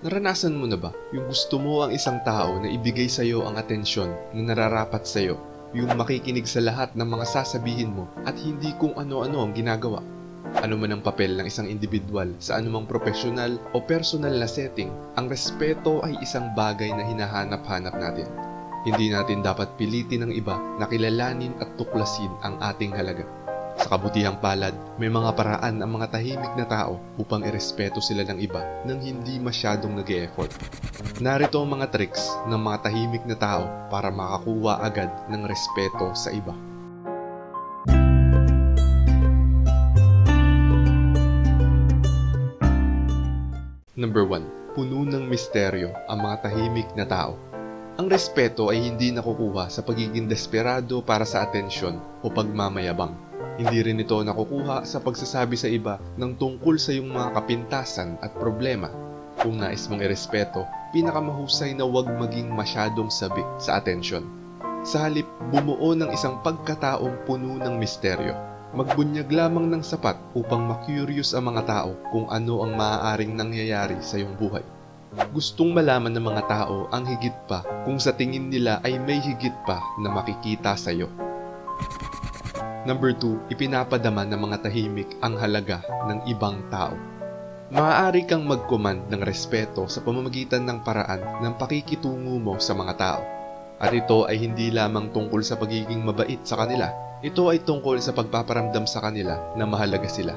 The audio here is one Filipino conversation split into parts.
Naranasan mo na ba yung gusto mo ang isang tao na ibigay sa'yo ang atensyon na nararapat sa'yo, yung makikinig sa lahat ng mga sasabihin mo at hindi kung ano-ano ang ginagawa? Ano man ang papel ng isang individual sa anumang profesional o personal na setting, ang respeto ay isang bagay na hinahanap-hanap natin. Hindi natin dapat pilitin ng iba na kilalanin at tuklasin ang ating halaga. Sa kabutihang palad, may mga paraan ang mga tahimik na tao upang irespeto sila ng iba nang hindi masyadong nag effort Narito ang mga tricks ng mga tahimik na tao para makakuha agad ng respeto sa iba. Number 1. Puno ng misteryo ang mga tahimik na tao. Ang respeto ay hindi nakukuha sa pagiging desperado para sa atensyon o pagmamayabang. Hindi rin ito nakukuha sa pagsasabi sa iba ng tungkol sa iyong mga kapintasan at problema. Kung nais mong irespeto, pinakamahusay na huwag maging masyadong sabik sa atensyon. Sa halip, bumuo ng isang pagkataong puno ng misteryo. Magbunyag lamang ng sapat upang makurious ang mga tao kung ano ang maaaring nangyayari sa iyong buhay. Gustong malaman ng mga tao ang higit pa kung sa tingin nila ay may higit pa na makikita sa iyo. Number 2, ipinapadama ng mga tahimik ang halaga ng ibang tao. Maaari kang mag-command ng respeto sa pamamagitan ng paraan ng pakikitungo mo sa mga tao. At ito ay hindi lamang tungkol sa pagiging mabait sa kanila. Ito ay tungkol sa pagpaparamdam sa kanila na mahalaga sila.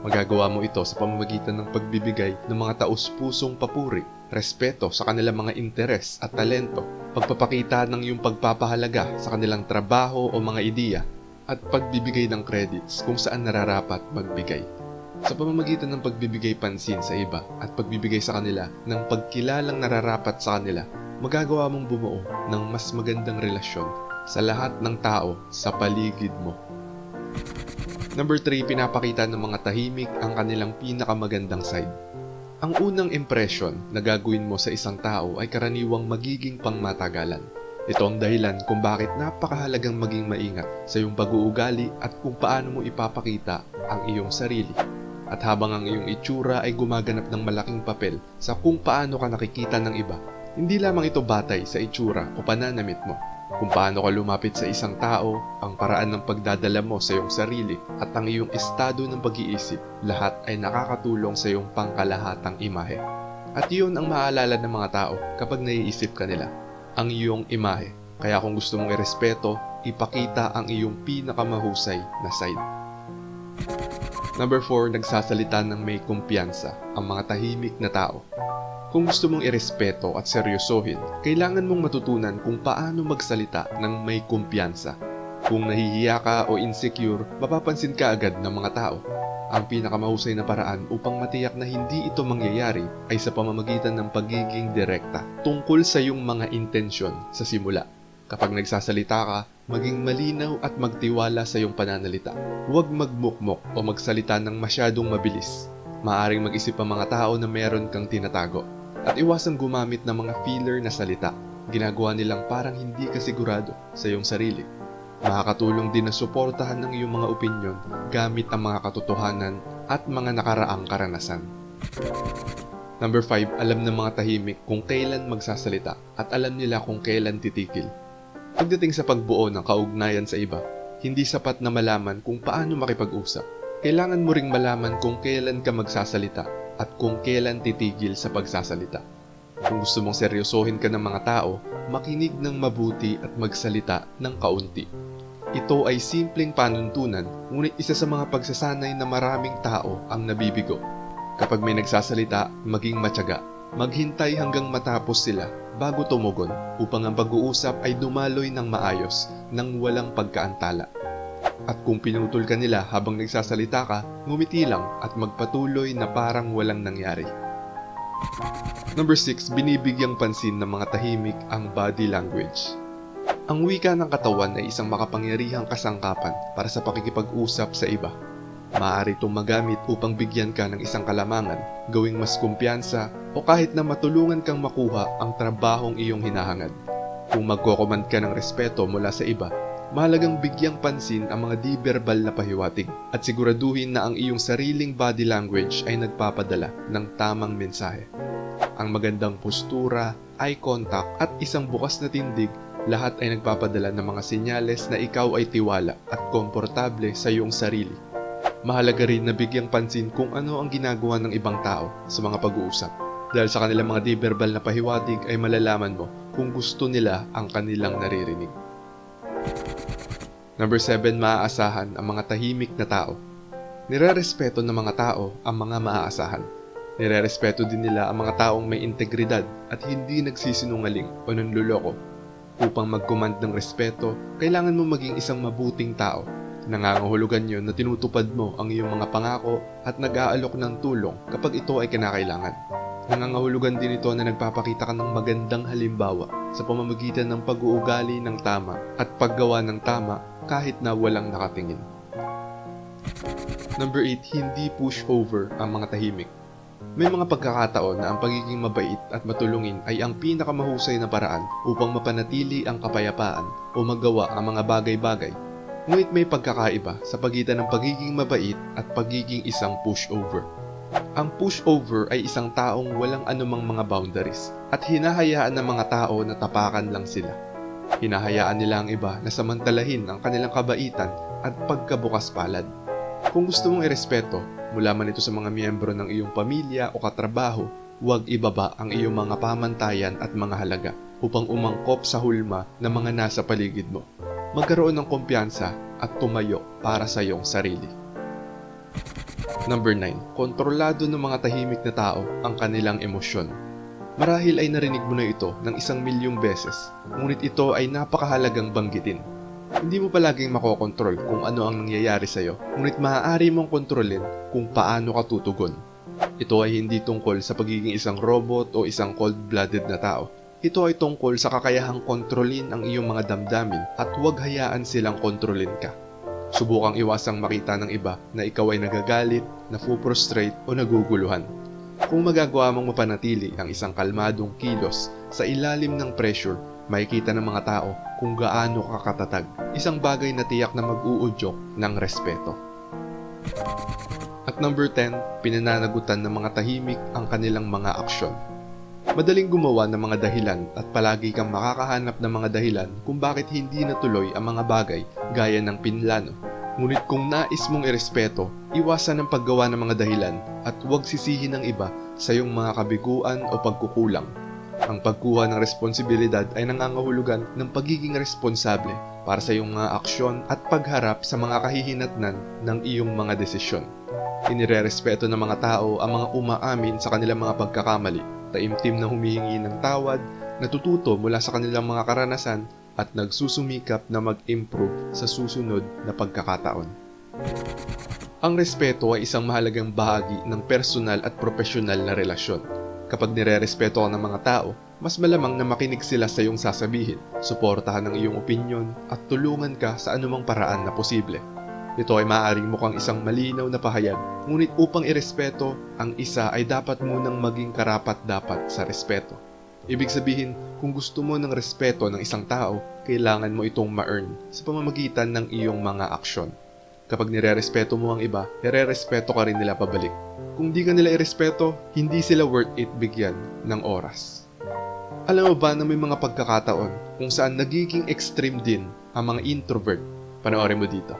Magagawa mo ito sa pamamagitan ng pagbibigay ng mga taus-pusong papuri, respeto sa kanilang mga interes at talento, pagpapakita ng iyong pagpapahalaga sa kanilang trabaho o mga ideya, at pagbibigay ng credits kung saan nararapat magbigay. Sa pamamagitan ng pagbibigay pansin sa iba at pagbibigay sa kanila ng pagkilalang nararapat sa kanila, magagawa mong bumuo ng mas magandang relasyon sa lahat ng tao sa paligid mo. Number 3, pinapakita ng mga tahimik ang kanilang pinakamagandang side. Ang unang impression na gagawin mo sa isang tao ay karaniwang magiging pangmatagalan. Ito ang dahilan kung bakit napakahalagang maging maingat sa iyong pag-uugali at kung paano mo ipapakita ang iyong sarili. At habang ang iyong itsura ay gumaganap ng malaking papel sa kung paano ka nakikita ng iba, hindi lamang ito batay sa itsura o pananamit mo, kung paano ka lumapit sa isang tao, ang paraan ng pagdadala mo sa iyong sarili at ang iyong estado ng pag-iisip, lahat ay nakakatulong sa iyong pangkalahatang imahe. At iyon ang maaalala ng mga tao kapag naiisip ka nila, ang iyong imahe. Kaya kung gusto mong irespeto, ipakita ang iyong pinakamahusay na side. Number 4, nagsasalita ng may kumpiyansa, ang mga tahimik na tao. Kung gusto mong irespeto at seryosohin, kailangan mong matutunan kung paano magsalita ng may kumpiyansa. Kung nahihiya ka o insecure, mapapansin ka agad ng mga tao. Ang pinakamahusay na paraan upang matiyak na hindi ito mangyayari ay sa pamamagitan ng pagiging direkta tungkol sa iyong mga intensyon sa simula. Kapag nagsasalita ka, maging malinaw at magtiwala sa iyong pananalita. Huwag magmukmok o magsalita ng masyadong mabilis. Maaring mag-isip ang mga tao na meron kang tinatago. At iwasang gumamit ng mga filler na salita. Ginagawa nilang parang hindi ka sigurado sa iyong sarili. Makakatulong din na suportahan ng iyong mga opinyon gamit ang mga katotohanan at mga nakaraang karanasan. Number 5, alam ng mga tahimik kung kailan magsasalita at alam nila kung kailan titigil. Pagdating sa pagbuo ng kaugnayan sa iba, hindi sapat na malaman kung paano makipag-usap. Kailangan mo ring malaman kung kailan ka magsasalita at kung kailan titigil sa pagsasalita. Kung gusto mong seryosohin ka ng mga tao, makinig ng mabuti at magsalita ng kaunti. Ito ay simpleng panuntunan, ngunit isa sa mga pagsasanay na maraming tao ang nabibigo. Kapag may nagsasalita, maging matyaga. Maghintay hanggang matapos sila bago tumugon upang ang pag-uusap ay dumaloy ng maayos nang walang pagkaantala. At kung pinutol ka nila habang nagsasalita ka, ngumiti lang at magpatuloy na parang walang nangyari. Number 6, binibigyang pansin ng mga tahimik ang body language. Ang wika ng katawan ay isang makapangyarihang kasangkapan para sa pakikipag-usap sa iba. Maaari itong magamit upang bigyan ka ng isang kalamangan, gawing mas kumpiyansa, o kahit na matulungan kang makuha ang trabahong iyong hinahangad. Kung magkokomand ka ng respeto mula sa iba, mahalagang bigyang pansin ang mga di-verbal na pahiwatig at siguraduhin na ang iyong sariling body language ay nagpapadala ng tamang mensahe. ang magandang postura, eye contact at isang bukas na tindig, lahat ay nagpapadala ng mga senyales na ikaw ay tiwala at komportable sa iyong sarili. Mahalaga rin na bigyang pansin kung ano ang ginagawa ng ibang tao sa mga pag-uusap. Dahil sa kanilang mga di-verbal na pahiwatig ay malalaman mo kung gusto nila ang kanilang naririnig. Number 7, maaasahan ang mga tahimik na tao. Nirerespeto ng mga tao ang mga maaasahan. Nirerespeto din nila ang mga taong may integridad at hindi nagsisinungaling o nanluloko. Upang mag-command ng respeto, kailangan mo maging isang mabuting tao. Nangangahulugan yon na tinutupad mo ang iyong mga pangako at nag-aalok ng tulong kapag ito ay kinakailangan. Nangangahulugan din ito na nagpapakita ka ng magandang halimbawa sa pamamagitan ng pag-uugali ng tama at paggawa ng tama kahit na walang nakatingin. Number 8, hindi push over ang mga tahimik. May mga pagkakataon na ang pagiging mabait at matulungin ay ang pinakamahusay na paraan upang mapanatili ang kapayapaan o magawa ang mga bagay-bagay. Ngunit may pagkakaiba sa pagitan ng pagiging mabait at pagiging isang pushover. Ang pushover ay isang taong walang anumang mga boundaries at hinahayaan ng mga tao na tapakan lang sila. Hinahayaan nila ang iba na samantalahin ang kanilang kabaitan at pagkabukas palad. Kung gusto mong irespeto, mula man ito sa mga miyembro ng iyong pamilya o katrabaho, huwag ibaba ang iyong mga pamantayan at mga halaga upang umangkop sa hulma ng mga nasa paligid mo. Magkaroon ng kumpiyansa at tumayo para sa iyong sarili. Number 9. Kontrolado ng mga tahimik na tao ang kanilang emosyon. Marahil ay narinig mo na ito ng isang milyong beses, ngunit ito ay napakahalagang banggitin. Hindi mo palaging makokontrol kung ano ang nangyayari sa'yo, ngunit maaari mong kontrolin kung paano ka tutugon. Ito ay hindi tungkol sa pagiging isang robot o isang cold-blooded na tao. Ito ay tungkol sa kakayahang kontrolin ang iyong mga damdamin at huwag hayaan silang kontrolin ka. Subukang iwasang makita ng iba na ikaw ay nagagalit, nafuprostrate o naguguluhan. Kung magagawa mong mapanatili ang isang kalmadong kilos sa ilalim ng pressure, makikita ng mga tao kung gaano ka katatag, isang bagay na tiyak na mag-uudyok ng respeto. At number 10, pinananagutan ng mga tahimik ang kanilang mga aksyon. Madaling gumawa ng mga dahilan at palagi kang makakahanap ng mga dahilan kung bakit hindi natuloy ang mga bagay gaya ng pinlano. Ngunit kung nais mong irespeto, iwasan ang paggawa ng mga dahilan at huwag sisihin ng iba sa iyong mga kabiguan o pagkukulang. Ang pagkuha ng responsibilidad ay nangangahulugan ng pagiging responsable para sa iyong mga aksyon at pagharap sa mga kahihinatnan ng iyong mga desisyon. Inirerespeto ng mga tao ang mga umaamin sa kanilang mga pagkakamali, taimtim na humihingi ng tawad, natututo mula sa kanilang mga karanasan at nagsusumikap na mag-improve sa susunod na pagkakataon. Ang respeto ay isang mahalagang bahagi ng personal at profesional na relasyon. Kapag nirerespeto ka ng mga tao, mas malamang na makinig sila sa iyong sasabihin, suportahan ang iyong opinyon at tulungan ka sa anumang paraan na posible. Ito ay maaaring mukhang isang malinaw na pahayag, ngunit upang irespeto, ang isa ay dapat munang maging karapat-dapat sa respeto. Ibig sabihin, kung gusto mo ng respeto ng isang tao, kailangan mo itong ma-earn sa pamamagitan ng iyong mga aksyon. Kapag nirerespeto mo ang iba, nirerespeto ka rin nila pabalik. Kung di ka nila irespeto, hindi sila worth it bigyan ng oras. Alam mo ba na may mga pagkakataon kung saan nagiging extreme din ang mga introvert? Panoorin mo dito.